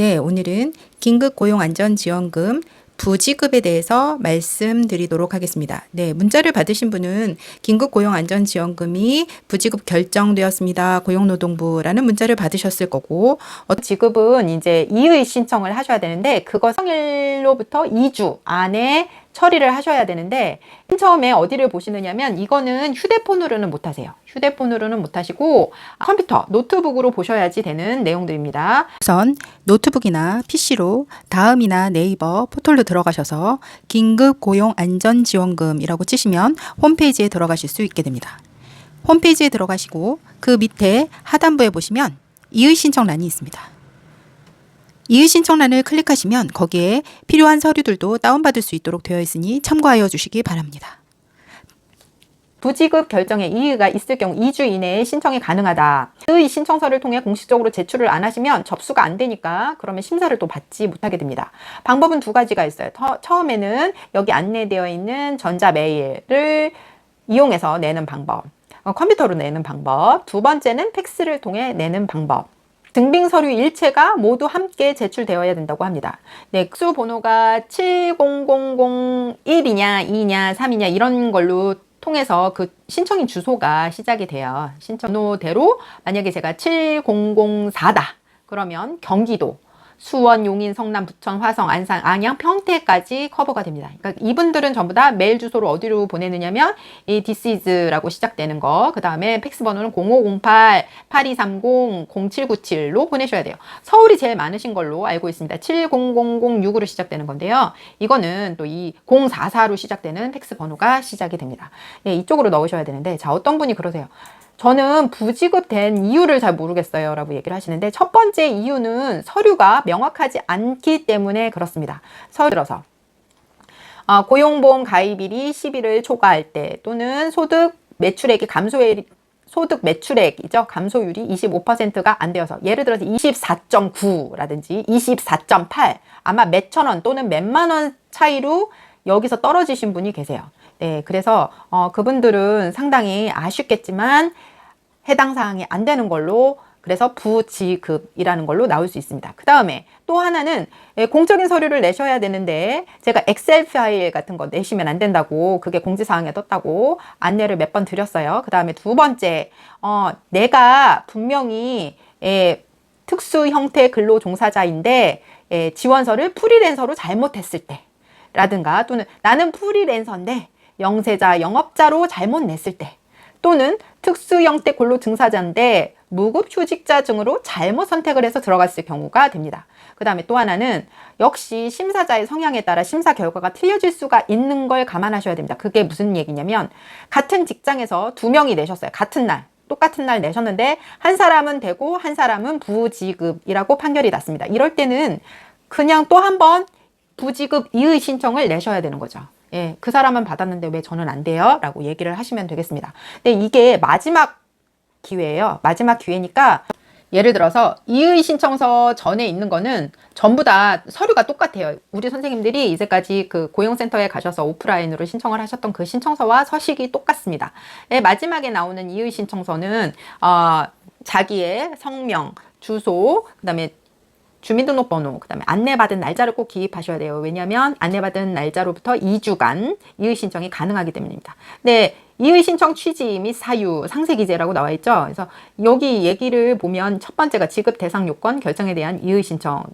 네, 오늘은 긴급 고용 안전 지원금 부지급에 대해서 말씀드리도록 하겠습니다. 네, 문자를 받으신 분은 긴급 고용 안전 지원금이 부지급 결정되었습니다. 고용노동부라는 문자를 받으셨을 거고 어, 지급은 이제 이의 신청을 하셔야 되는데 그거 성일로부터 2주 안에 처리를 하셔야 되는데 맨 처음에 어디를 보시느냐면 이거는 휴대폰으로는 못 하세요. 휴대폰으로는 못 하시고 컴퓨터, 노트북으로 보셔야지 되는 내용들입니다. 우선 노트북이나 PC로 다음이나 네이버 포털로 들어가셔서 긴급 고용 안전 지원금이라고 치시면 홈페이지에 들어가실 수 있게 됩니다. 홈페이지에 들어가시고 그 밑에 하단부에 보시면 이의 신청란이 있습니다. 이의 신청란을 클릭하시면 거기에 필요한 서류들도 다운받을 수 있도록 되어 있으니 참고하여 주시기 바랍니다. 부지급 결정에 이의가 있을 경우 2주 이내에 신청이 가능하다. 의 신청서를 통해 공식적으로 제출을 안 하시면 접수가 안 되니까 그러면 심사를 또 받지 못하게 됩니다. 방법은 두 가지가 있어요. 터- 처음에는 여기 안내되어 있는 전자 메일을 이용해서 내는 방법. 어, 컴퓨터로 내는 방법. 두 번째는 팩스를 통해 내는 방법. 증빙 서류 일체가 모두 함께 제출되어야 된다고 합니다. 네, 수 번호가 70001이냐, 2냐, 3이냐 이런 걸로 통해서 그 신청인 주소가 시작이 돼요. 신청 번호대로 만약에 제가 7004다. 그러면 경기도 수원, 용인, 성남, 부천, 화성, 안산, 안양, 평택까지 커버가 됩니다. 그러니까 이분들은 전부 다 메일 주소를 어디로 보내느냐면 이 thisis라고 시작되는 거, 그 다음에 팩스 번호는 0508 8230 0797로 보내셔야 돼요. 서울이 제일 많으신 걸로 알고 있습니다. 70006으로 시작되는 건데요. 이거는 또 이 044로 시작되는 팩스 번호가 시작이 됩니다. 네, 이쪽으로 넣으셔야 되는데, 자, 어떤 분이 그러세요. 저는 부지급된 이유를 잘 모르겠어요. 라고 얘기를 하시는데, 첫 번째 이유는 서류가 명확하지 않기 때문에 그렇습니다. 서류 들어서. 아, 고용보험 가입일이 11을 초과할 때 또는 소득 매출액이 감소율 소득 매출액이죠. 감소율이 25%가 안 되어서 예를 들어서 24.9라든지 24.8 아마 몇천 원 또는 몇만 원 차이로 여기서 떨어지신 분이 계세요. 네, 그래서 어, 그분들은 상당히 아쉽겠지만 해당 사항이 안 되는 걸로 그래서 부지급이라는 걸로 나올 수 있습니다. 그 다음에 또 하나는 예, 공적인 서류를 내셔야 되는데 제가 엑셀 파일 같은 거 내시면 안 된다고 그게 공지사항에 떴다고 안내를 몇 번 드렸어요. 그 다음에 두 번째 어, 내가 분명히 예, 특수 형태 근로 종사자인데 예, 지원서를 프리랜서로 잘못했을 때 라든가 또는 나는 프리랜서인데 영세자 영업자로 잘못 냈을 때 또는 특수 형태 근로 증사자인데 무급 휴직자 증으로 잘못 선택을 해서 들어갔을 경우가 됩니다. 그 다음에 또 하나는 역시 심사자의 성향에 따라 심사 결과가 틀려질 수가 있는 걸 감안하셔야 됩니다. 그게 무슨 얘기냐면 같은 직장에서 두 명이 내셨어요. 같은 날. 똑같은 날 내셨는데 한 사람은 되고 한 사람은 부지급이라고 판결이 났습니다. 이럴 때는 그냥 또 한 번 부지급 이의 신청을 내셔야 되는 거죠. 예, 그 사람은 받았는데 왜 저는 안 돼요? 라고 얘기를 하시면 되겠습니다. 근데 이게 마지막 기회예요. 마지막 기회니까 예를 들어서 이의 신청서 전에 있는 거는 전부 다 서류가 똑같아요. 우리 선생님들이 이제까지 그 고용센터에 가셔서 오프라인으로 신청을 하셨던 그 신청서와 서식이 똑같습니다. 예, 마지막에 나오는 이의 신청서는 어, 자기의 성명, 주소, 그 다음에 주민등록번호, 그 다음에 안내받은 날짜를 꼭 기입하셔야 돼요. 왜냐하면 안내받은 날짜로부터 2주간 이의 신청이 가능하기 때문입니다. 네, 이의 신청 취지 및 사유, 상세 기재라고 나와 있죠. 그래서 여기 얘기를 보면 첫 번째가 지급 대상 요건 결정에 대한 이의 신청,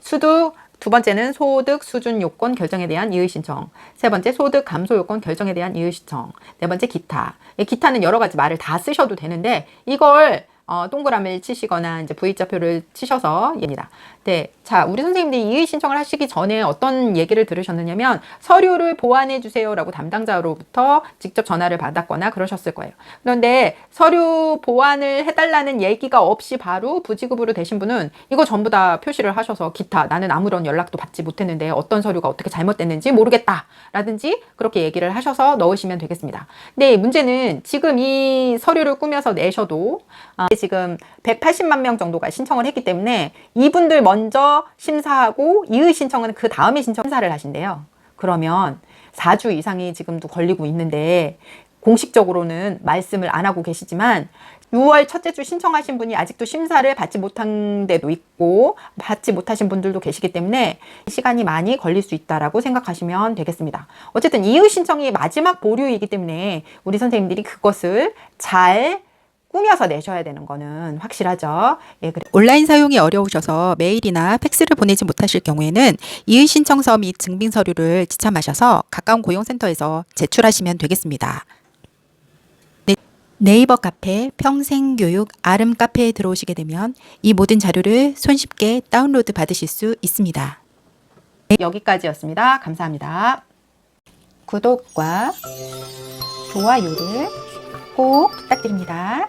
수두 두 번째는 소득 수준 요건 결정에 대한 이의 신청. 세 번째 소득 감소 요건 결정에 대한 이의 신청. 네 번째 기타. 이 기타는 여러 가지 말을 다 쓰셔도 되는데 이걸 어, 동그라미를 치시거나 이제 V자표를 치셔서 입니다. 네. 자, 우리 선생님들이 이의 신청을 하시기 전에 어떤 얘기를 들으셨느냐면 서류를 보완해 주세요라고 담당자로부터 직접 전화를 받았거나 그러셨을 거예요. 그런데 서류 보완을 해달라는 얘기가 없이 바로 부지급으로 되신 분은 이거 전부 다 표시를 하셔서 기타 나는 아무런 연락도 받지 못했는데 어떤 서류가 어떻게 잘못됐는지 모르겠다 라든지 그렇게 얘기를 하셔서 넣으시면 되겠습니다. 네, 문제는 지금 이 서류를 꾸며서 내셔도 아, 지금 180만 명 정도가 신청을 했기 때문에 이분들 먼저 심사하고 이의 신청은 그 다음에 신청 심사를 하신대요. 그러면 4주 이상이 지금도 걸리고 있는데 공식적으로는 말씀을 안 하고 계시지만 6월 첫째 주 신청하신 분이 아직도 심사를 받지 못한 데도 있고 받지 못하신 분들도 계시기 때문에 시간이 많이 걸릴 수 있다라고 생각하시면 되겠습니다. 어쨌든 이의 신청이 마지막 보류이기 때문에 우리 선생님들이 그것을 잘 꾸며서 내셔야 되는 거는 확실하죠. 예, 그래. 온라인 사용이 어려우셔서 메일이나 팩스를 보내지 못하실 경우에는 이의 신청서 및 증빙 서류를 지참하셔서 가까운 고용센터에서 제출하시면 되겠습니다. 네, 네이버 카페 평생교육 아름 카페에 들어오시게 되면 이 모든 자료를 손쉽게 다운로드 받으실 수 있습니다. 여기까지였습니다. 감사합니다. 구독과 좋아요를 꼭 부탁드립니다.